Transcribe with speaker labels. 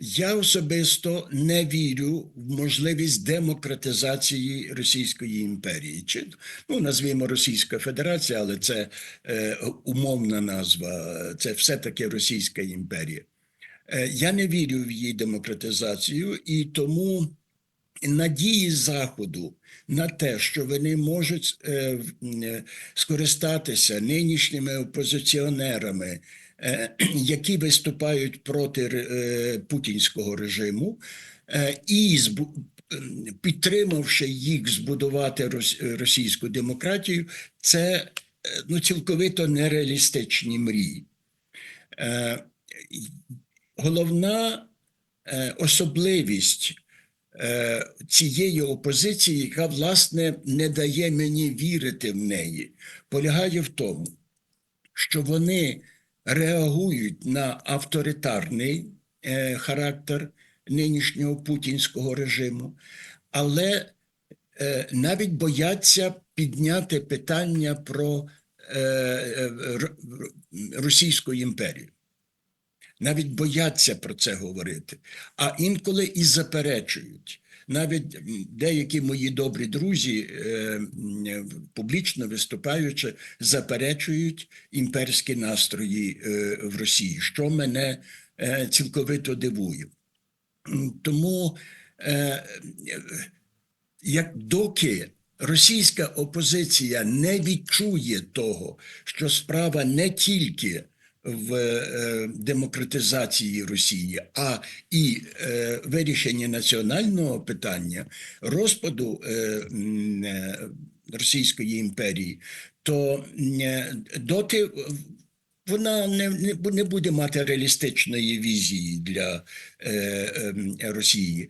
Speaker 1: Я особисто не вірю в можливість демократизації Російської імперії. Чи ну назвімо Російська Федерація, але це е, умовна назва, це все-таки Російська імперія. Е, я не вірю в її демократизацію, і тому надії Заходу на те, що вони можуть е, е, скористатися нинішніми опозиціонерами, які виступають проти е, путінського режиму, е, і підтримавши їх збудувати російську демократію, це е, ну, цілковито нереалістичні мрії. Е, Головна е, особливість е, цієї опозиції, яка власне не дає мені вірити в неї, полягає в тому, що вони реагують на авторитарний е, характер нинішнього путінського режиму, але е, навіть бояться підняти питання про е, Російську імперію. Навіть бояться про це говорити, а інколи і заперечують. Навіть деякі мої добрі друзі, е, публічно виступаючи, заперечують імперські настрої е, в Росії, що мене е, цілковито дивує. Тому як доки російська опозиція не відчує того, що справа не тільки в е, демократизації Росії, а і е, вирішенні національного питання розпаду е, Російської імперії, то доти вона не, не, буде мати реалістичної візії для е, е, Росії.